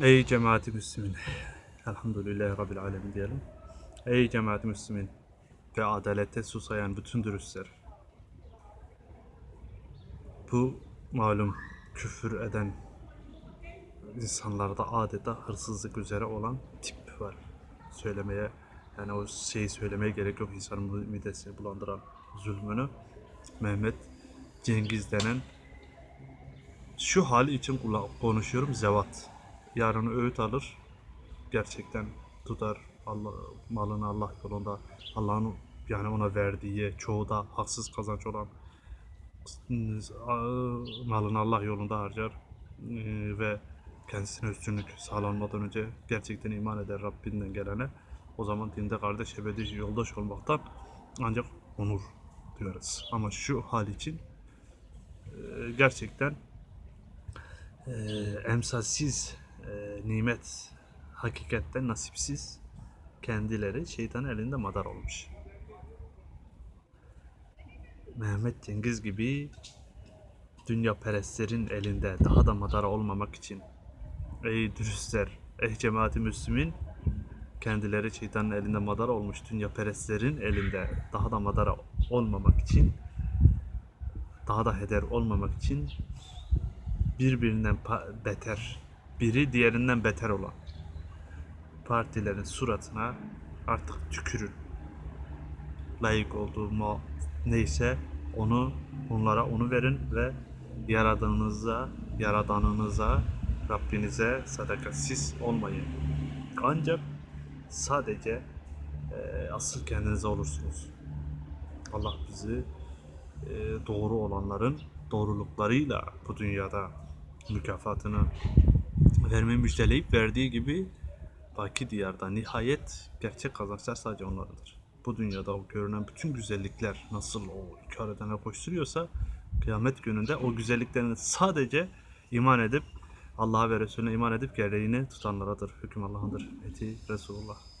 Ey cemaati Müslümin. Elhamdülillahi Rabbil Alemin diyelim. Ey cemaati Müslümin ve adalete susayan bütün dürüstler. Bu malum küfür eden insanlarda adeta hırsızlık üzere olan tip var. Söylemeye yani o şeyi söylemeye gerek yok insanın midesini bulandıran zulmünü. Mehmet Cengiz denen şu hali için konuşuyorum zevat. Yarın öğüt alır. Gerçekten tutar Allah malını Allah yolunda Allah'ın yani ona verdiği çoğu da haksız kazanç olan malını Allah yolunda harcar Ee, ve kendisine üstünlük sağlanmadan önce gerçekten iman eder Rabbinden gelene o zaman dinde kardeş ebedi yoldaş olmaktan ancak onur duyarız. Ama şu hal için e, gerçekten e, emsalsiz e, nimet hakikatten nasipsiz kendileri şeytan elinde madar olmuş. Mehmet Cengiz gibi dünya perestlerin elinde daha da madara olmamak için ey dürüstler, ey cemaati Müslümin kendileri şeytanın elinde madara olmuş dünya perestlerin elinde daha da madara olmamak için daha da heder olmamak için birbirinden beter, biri diğerinden beter olan partilerin suratına artık tükürün. Layık olduğu ma- neyse onu onlara onu verin ve yaradanınıza, yaradanınıza, Rabbinize sadakatsiz olmayın. Ancak sadece eee, asıl kendinize olursunuz. Allah bizi eee, doğru olanların doğruluklarıyla bu dünyada mükafatını vermeyi müjdeleyip verdiği gibi baki diyarda nihayet gerçek kazançlar sadece onlardır. Bu dünyada o görünen bütün güzellikler nasıl o kar edene koşturuyorsa kıyamet gününde o güzelliklerini sadece iman edip Allah'a ve Resulüne iman edip gereğini tutanlaradır. Hüküm Allah'ındır. Eti Resulullah.